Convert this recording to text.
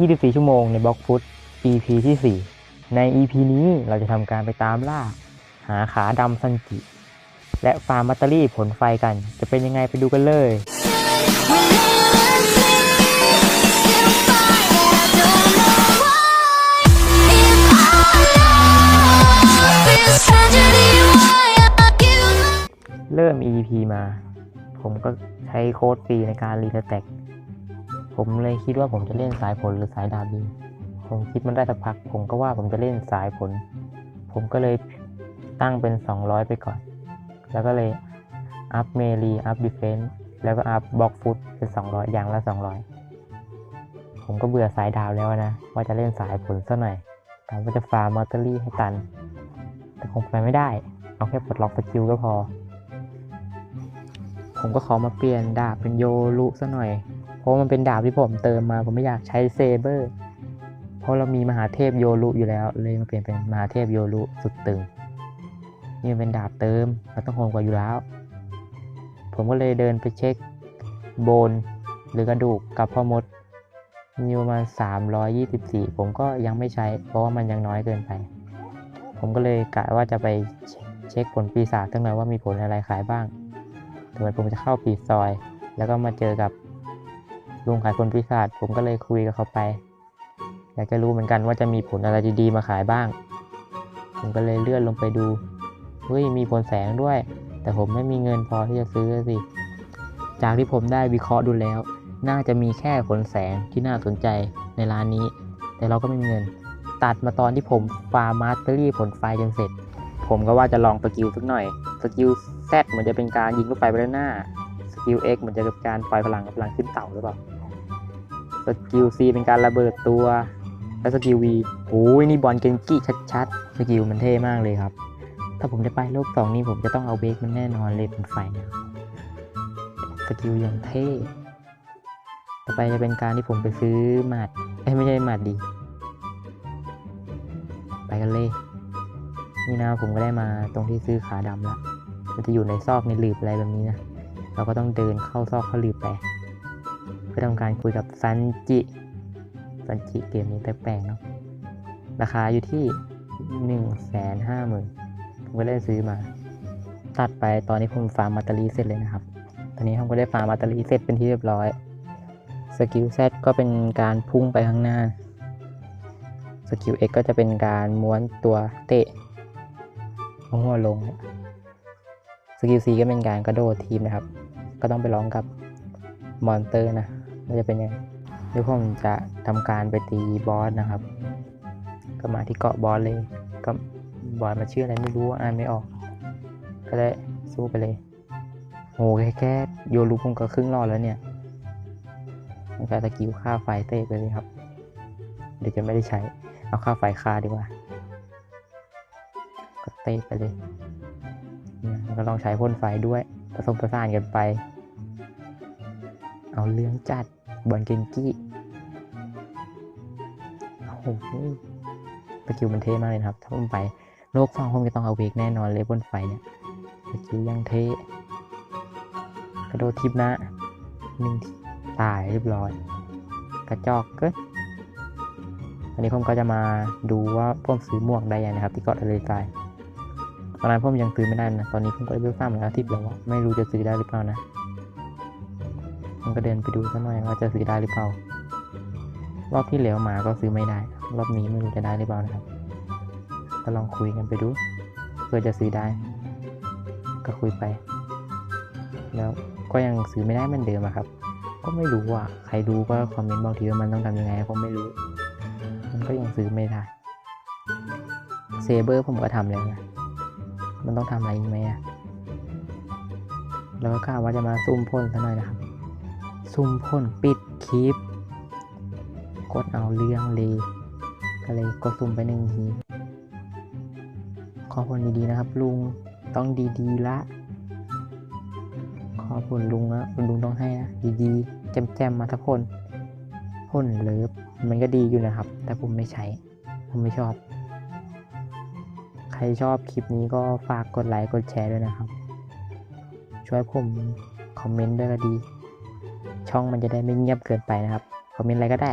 24 ชั่วโมงในบล็อกฟุต EP ที่ 4 ใน EP นี้เราจะทำการไปตามล่า หาขาดำซันจิ และฟาร์มแบตเตอรี่ผลไฟกัน จะเป็นยังไงไปดูกันเลย เริ่ม EP มา ผมก็ใช้โค้ดฟรีในการรีสแต็ก ผมเลยคิดว่าผมจะเล่นสายผลหรือสายดาบดี ผมคิดมันได้สักพัก ผมก็ว่าผมจะเล่นสายผล ผมก็เลยตั้งเป็น 200 ไปก่อน แล้วก็เลยอัพเมลีอัพดิเฟนส์แล้วก็อัพบล็อกฟุตเป็น 200 อย่างละ 200 ผมก็เบื่อสายดาวแล้วนะ ว่าจะเล่นสายผลซะหน่อยแต่ว่าจะฟาร์มมอเตอรี่ให้ตัน แต่คงไปไม่ได้ เอาแค่ปลดล็อกสกิลก็พอ ผมก็ขอมาเปลี่ยนดาบเป็นโยรุซะหน่อย เพราะมันเป็นดาบที่ผมเติมมา ผมไม่อยากใช้เซเบอร์ เพราะเรามีมหาเทพโยรุอยู่แล้ว เลยมาเปลี่ยนเป็นมหาเทพโยรุสุดตึง นี่เป็นดาบเติมมันต้องโหดกว่าอยู่แล้ว ผมก็เลยเดินไปเช็คโบนหรือกระดูกกับพ่อมดมีประมาณ 324 ผมก็ยังไม่ใช้ เพราะว่ามันยังน้อยเกินไป ผมก็เลยกะว่าจะไปเช็คผลปีศาจทั้งหน่อยว่ามีผลอะไรขายบ้างถึงแม้ผมจะเข้าปีซอย แล้วก็มาเจอกับ ลุงขายผลปีศาจผมก็เลยคุยกับเขาไป อยากจะรู้เหมือนกันว่าจะมีผลอะไรดีๆมาขายบ้าง ผมก็เลยเลื่อนลงไปดูเฮ้ยมีผลแสงด้วย แต่ผมไม่มีเงินพอที่จะซื้อสิจากที่ผมได้วิเคราะห์ดูแล้ว น่าจะมีแค่ผลแสงที่น่าสนใจในร้านนี้ แต่เราก็ไม่มีเงิน ตัดมาตอนที่ผมฟาร์มาสเตอรี่ผลไฟจนเสร็จ ผมก็ว่าจะลองสกิลสักหน่อยสกิล Z เหมือนจะเป็นการยิงลูกไฟไปด้านหน้าสกิล X เหมือนจะเป็นการปล่อยพลังกับพลังขึ้นเต่าหรือเปล่า สกิล C เป็นการระเบิดตัว และสกิล V โอ้ยนี่บอลเกนจิชัดๆ สกิลมันเท่มากเลยครับ ถ้าผมจะไปโลกสองนี่ผมจะต้องเอาเบรกมันแน่นอนเลยเป็นไฟนะสกิลอย่างเท่ ต่อไปจะเป็นการที่ผมไปซื้อหมัดเอ้ยไม่ใช่หมัดดี ไปกันเลย นี่นะผมก็ได้มาตรงที่ซื้อขาดำละมันจะอยู่ในซอกในหลืบอะไรแบบนี้นะ เราก็ต้องเดินเข้าซอกเข้าหลืบไป เพื่อทำการคุยกับซันจิซันจิเกมนี้แปลกๆเนาะราคาอยู่ที่หนึ่งแสนห้าหมื่นผมก็ได้ซื้อมา ตัดไปตอนนี้ผมฟาร์มมาตารีเสร็จเลยนะครับ ตอนนี้ผมก็ได้ฟาร์มมาตารีเสร็จเป็นที่เรียบร้อยสกิล Z ก็เป็นการพุ่งไปข้างหน้าสกิล X ก็จะเป็นการม้วนตัวเตะหัวลงสกิล C ก็เป็นการกระโดดทีมนะครับ ก็ต้องไปร้องกับมอนเตอร์นะ ว่าจะเป็นยังไงเดี๋ยวผมจะทำการไปตีบอสนะครับ ก็มาที่เกาะบอสเลยก็บอสมาชื่ออะไรไม่รู้อ่านไม่ออก ก็ได้สู้ไปเลยโหแค่แค่โยรุผมก็ครึ่งรอดแล้วเนี่ยผมก็ตะกิ้วค่าไฟเตะไปเลยครับ เดี๋ยวจะไม่ได้ใช้ เอาค่าไฟค่าดีกว่า ก็เตะไปเลยเนี่ยก็ลองใช้พ่นไฟด้วยผสมผสานกันไป เอาเรื่องจัดบอลเกนกี้โอ้โหสกิลมันเท่มากเลยครับ ถ้าผมไปโลกฟังผมจะต้องเอาเวกแน่นอนเลยบนไฟเนี่ยสกิลยังเท่กระโดดทิปนะหนึ่งตายเรียบร้อย กระจอกเกินอันนี้ผมก็จะมาดูว่าผมซื้อหมวกได้ยังนะครับ ที่เกาะทะเลทรายตอนนั้นผมยังซื้อไม่ได้นะ ตอนนี้ผมก็ได้เบลซ้ำแล้วทิปแล้วว่าไม่รู้จะซื้อได้หรือเปล่านะ ผมก็เดินไปดูสักหน่อยว่าจะซื้อได้หรือเปล่า รอบที่แล้วมาก็ซื้อไม่ได้ รอบนี้ไม่รู้จะได้หรือเปล่านะครับก็ลองคุยกันไปดูเพื่อจะซื้อได้ ก็คุยไป แล้วก็ยังซื้อไม่ได้เหมือนเดิมครับ ก็ไม่รู้อะใครรู้ก็คอมเมนต์บอกทีว่ามันต้องทำยังไงผมไม่รู้ มันก็ยังซื้อไม่ได้เซเบอร์ผมก็ทำแล้วนะมันต้องทำอะไรอีกไหมอะแล้วก็กล่าวว่าจะมาซุ่มพ่นซะหน่อยนะครับ ซุ่มพ่นปิดคลิป กดเอาเรื่องเลย ก็เลยกดซุ่มไปหนึ่งที ขอพ่นดีๆนะครับ ลุงต้องดีๆละ ขอผลลุงนะลุงต้องให้นะดีๆแจมๆมาทุกคนพ่นเลิฟมันก็ดีอยู่นะครับ แต่ผมไม่ใช้ ผมไม่ชอบ ใครชอบคลิปนี้ก็ฝากกดไลค์กดแชร์ด้วยนะครับ ช่วยผมคอมเมนต์ด้วยก็ดี ช่องมันจะได้ไม่เงียบเกินไปนะครับคอมเมนต์อะไรก็ได้